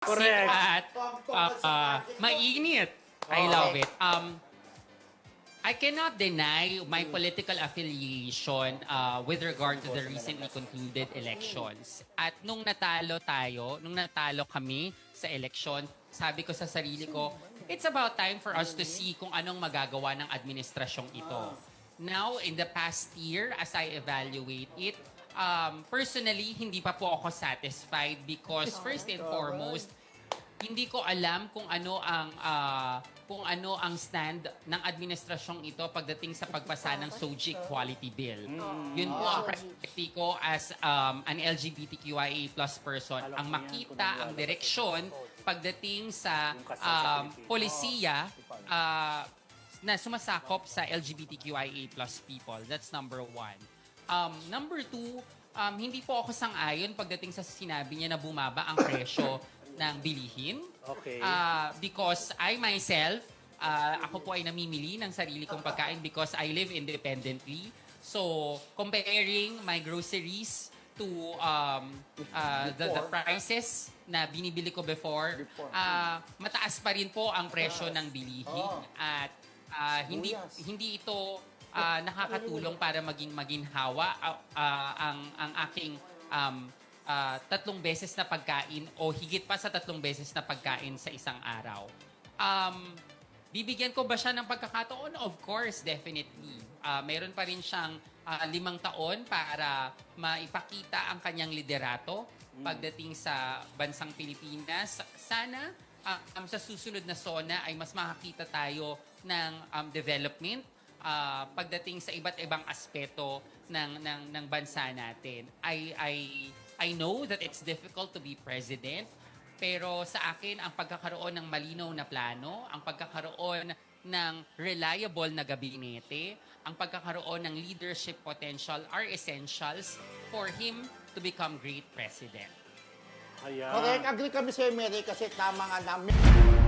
Correct. At uh, uh, mainit. I love it. Um, I cannot deny my political affiliation uh, with regard to the recently concluded elections. At nung natalo tayo, nung natalo kami sa election, sabi ko sa sarili ko, it's about time for us to see kung anong magagawa ng administrasyong ito. Now, in the past year, as I evaluate it, um, personally, hindi pa po ako satisfied because first and foremost, hindi ko alam kung ano ang ah, kung ano ang stand ng administrasyong ito pagdating sa pagpasa ng SOGIC Quality Bill. Yun po ang priority ko as um, an LGBTQIA plus person. Ang makita ang direksyon pagdating sa um, polisiya ah, na sumasakop sa LGBTQIA plus people. That's number one. Um, number two, um, hindi po ako sang-ayon pagdating sa sinabi niya na bumaba ang presyo ng bilihin. Okay. Ah, because I myself, ah, ako po ay namimili ng sarili kong pagkain because I live independently. So, comparing my groceries to um, ah, the, the prices na binibili ko before, ah, mataas pa rin po ang presyo ng bilihin. At ah, hindi hindi ito ah, nakakatulong para maging maginhawa ah, ah, ang ang aking um, ah, tatlong beses na pagkain o higit pa sa tatlong beses na pagkain sa isang araw. Um, bibigyan ko ba siya ng pagkakataon? Of course, definitely. Ah, meron pa rin siyang ah, limang taon para maipakita ang kanyang liderato pagdating sa bansang Pilipinas. Sana um, sa susunod na SONA ay mas makakita tayo ng um, development ah, pagdating sa iba't ibang aspeto ng ng ng bansa natin. I I I know that it's difficult to be president, pero sa akin ang pagkakaroon ng malinaw na plano, ang pagkakaroon ng reliable na gabinete, ang pagkakaroon ng leadership potential are essentials for him to become great president. Ayan. Correct, agree kami sa Mary kasi tama nga namin.